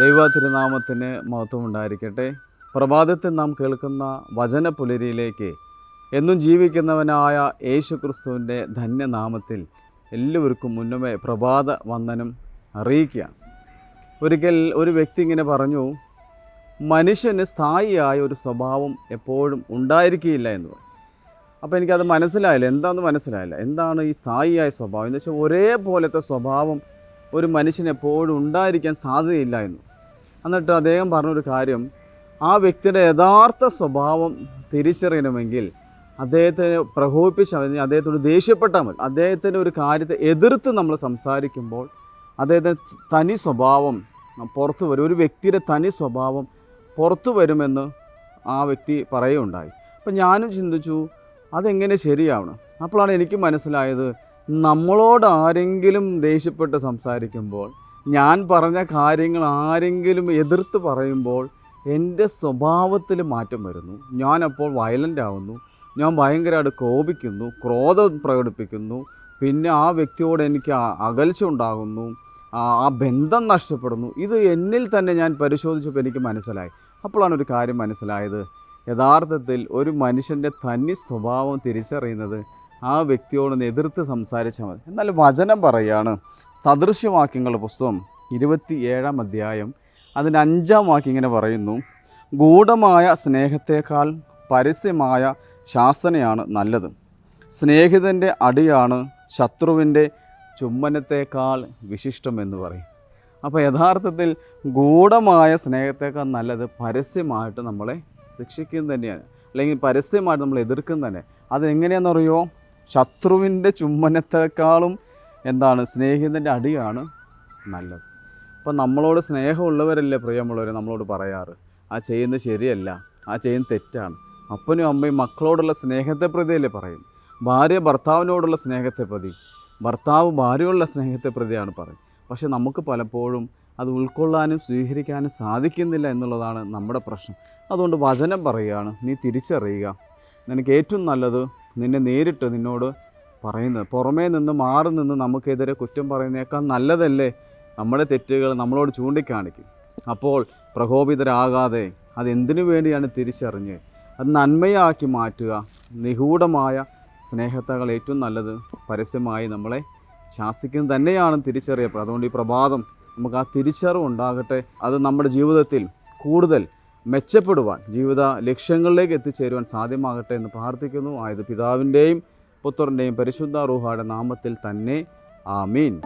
ദൈവ തിരുനാമത്തിന് മഹത്വം ഉണ്ടായിരിക്കട്ടെ പ്രഭാതത്തിൽ നാം കേൾക്കുന്ന വചന പുലരിയിലേക്ക് എന്നും ജീവിക്കുന്നവനായ യേശു ക്രിസ്തുവിന്റെ ധന്യനാമത്തിൽ എല്ലാവർക്കും മുന്നമേ പ്രഭാത വന്ദനം അറിയിക്കുക ഒരിക്കൽ ഒരു വ്യക്തി ഇങ്ങനെ പറഞ്ഞു മനുഷ്യന് സ്ഥായിയായ ഒരു സ്വഭാവം എപ്പോഴും ഉണ്ടായിരിക്കുകയില്ല എന്ന് പറഞ്ഞു. അപ്പോൾ എനിക്കത് മനസ്സിലായില്ല. എന്താണെന്ന് മനസ്സിലായില്ല. എന്താണ് ഈ സ്ഥായിയായ സ്വഭാവം? എന്ന് വെച്ചാൽ ഒരേപോലത്തെ സ്വഭാവം ഒരു മനുഷ്യന് എപ്പോഴും ഉണ്ടായിരിക്കാൻ സാധ്യതയില്ല എന്ന്. എന്നിട്ട് അദ്ദേഹം പറഞ്ഞൊരു കാര്യം ആ വ്യക്തിയുടെ യഥാർത്ഥ സ്വഭാവം തിരിച്ചറിയണമെങ്കിൽ അദ്ദേഹത്തെ പ്രകോപിപ്പിച്ച് അതിന് അദ്ദേഹത്തോട് ദേഷ്യപ്പെട്ടാൽ മതി. അദ്ദേഹത്തിന്റെ ഒരു കാര്യത്തെ എതിർത്ത് നമ്മൾ സംസാരിക്കുമ്പോൾ അദ്ദേഹത്തിന്റെ തനി സ്വഭാവം പുറത്തു വരും. ഒരു വ്യക്തിയുടെ തനി സ്വഭാവം പുറത്തു വരുമെന്ന് ആ വ്യക്തി പറയുകയുണ്ടായി. അപ്പം ഞാനും ചിന്തിച്ചു അതെങ്ങനെ ശരിയാവണം? അപ്പോഴാണ് എനിക്ക് മനസ്സിലായത് നമ്മളോട് ആരെങ്കിലും ദേഷ്യപ്പെട്ട് സംസാരിക്കുമ്പോൾ ഞാൻ പറഞ്ഞ കാര്യങ്ങൾ ആരെങ്കിലും എതിർത്ത് പറയുമ്പോൾ എന്റെ സ്വഭാവത്തിൽ മാറ്റം വരുന്നു. ഞാനപ്പോൾ വയലന്റ് ആവുന്നു. ഞാൻ ഭയങ്കരമായിട്ട് കോപിക്കുന്നു ക്രോധം പ്രകടിപ്പിക്കുന്നു. പിന്നെ ആ വ്യക്തിയോട് എനിക്ക് അകൽച്ച ഉണ്ടാകുന്നു. ആ ബന്ധം നഷ്ടപ്പെടുന്നു. ഇത് എന്നിൽ തന്നെ ഞാൻ പരിശോധിച്ചപ്പോൾ എനിക്ക് മനസ്സിലായി. അപ്പോഴാണ് ഒരു കാര്യം മനസ്സിലായത്. യഥാർത്ഥത്തിൽ ഒരു മനുഷ്യന്റെ തനി സ്വഭാവം തിരിച്ചറിയുന്നത് ആ വ്യക്തിയോടൊന്ന് എതിർത്ത് സംസാരിച്ചാൽ മതി. എന്നാൽ വചനം പറയുകയാണ് സദൃശ്യവാക്യങ്ങളുടെ പുസ്തകം ഇരുപത്തി ഏഴാം അധ്യായം അതിന്റെ അഞ്ചാം വാക്യം ഇങ്ങനെ പറയുന്നു. ഗൂഢമായ സ്നേഹത്തേക്കാൾ പരസ്യമായ ശാസനയാണ് നല്ലത്. സ്നേഹിതന്റെ അടിയാണ് ശത്രുവിന്റെ ചുമ്മനത്തേക്കാൾ വിശിഷ്ടമെന്ന് പറയും. അപ്പോൾ യഥാർത്ഥത്തിൽ ഗൂഢമായ സ്നേഹത്തേക്കാൾ നല്ലത് പരസ്യമായിട്ട് നമ്മളെ ശിക്ഷിക്കുന്നത് തന്നെയാണ്. അല്ലെങ്കിൽ പരസ്യമായിട്ട് നമ്മൾ എതിർക്കുന്നത് തന്നെ. അതെങ്ങനെയാണെന്നറിയോ ശത്രുവിന്റെ ചുമ്മനത്തെക്കാളും എന്താണ് സ്നേഹിതന്റെ അടിയാണ് നല്ലത്. അപ്പം നമ്മളോട് സ്നേഹമുള്ളവരല്ലേ പ്രിയമുള്ളവർ നമ്മളോട് പറയാറ്? ആ ചെയ്യുന്നത് ശരിയല്ല ആ ചെയ്യുന്നത് തെറ്റാണ്. അപ്പനും അമ്മയും മക്കളോടുള്ള സ്നേഹത്തെ പ്രതിയല്ലേ പറയും? ഭാര്യ ഭർത്താവിനോടുള്ള സ്നേഹത്തെ പ്രതി ഭർത്താവ് ഭാര്യയോടുള്ള സ്നേഹത്തെ പ്രതിയാണ് പറയും. പക്ഷേ നമുക്ക് പലപ്പോഴും അത് ഉൾക്കൊള്ളാനും സ്വീകരിക്കാനും സാധിക്കുന്നില്ല എന്നുള്ളതാണ് നമ്മുടെ പ്രശ്നം. അതുകൊണ്ട് വചനം പറയുകയാണ് നീ തിരിച്ചറിയുക. നിനക്ക് ഏറ്റവും നല്ലത് നിന്നെ നേരിട്ട് നിന്നോട് പറയുന്നത്. പുറമേ നിന്ന് മാറി നിന്ന് നമുക്കെതിരെ കുറ്റം പറയുന്നേക്കാൾ നല്ലതല്ലേ നമ്മുടെ തെറ്റുകൾ നമ്മളോട് ചൂണ്ടിക്കാണിക്കും അപ്പോൾ പ്രകോപിതരാകാതെ അതെന്തിനു വേണ്ടിയാണ് തിരിച്ചറിഞ്ഞ്? അത് നന്മയാക്കി മാറ്റുക. നിഗൂഢമായ സ്നേഹത്തേക്കാൾ ഏറ്റവും നല്ലത് പരസ്യമായി നമ്മളെ ശാസിക്കുന്നത് തന്നെയാണ് തിരിച്ചറിയപ്പെടുക. അതുകൊണ്ട് ഈ പ്രഭാതം നമുക്ക് ആ തിരിച്ചറിവ് ഉണ്ടാകട്ടെ. അത് നമ്മുടെ ജീവിതത്തിൽ കൂടുതൽ മെച്ചപ്പെടുവാൻ ജീവിത ലക്ഷ്യങ്ങളിലേക്ക് എത്തിച്ചേരുവാൻ സാധ്യമാകട്ടെ എന്ന് പ്രാർത്ഥിക്കുന്നു. ആയത് പിതാവിന്റെയും പുത്രന്റെയും പരിശുദ്ധ റൂഹായുടെ നാമത്തിൽ തന്നെ. ആമീൻ.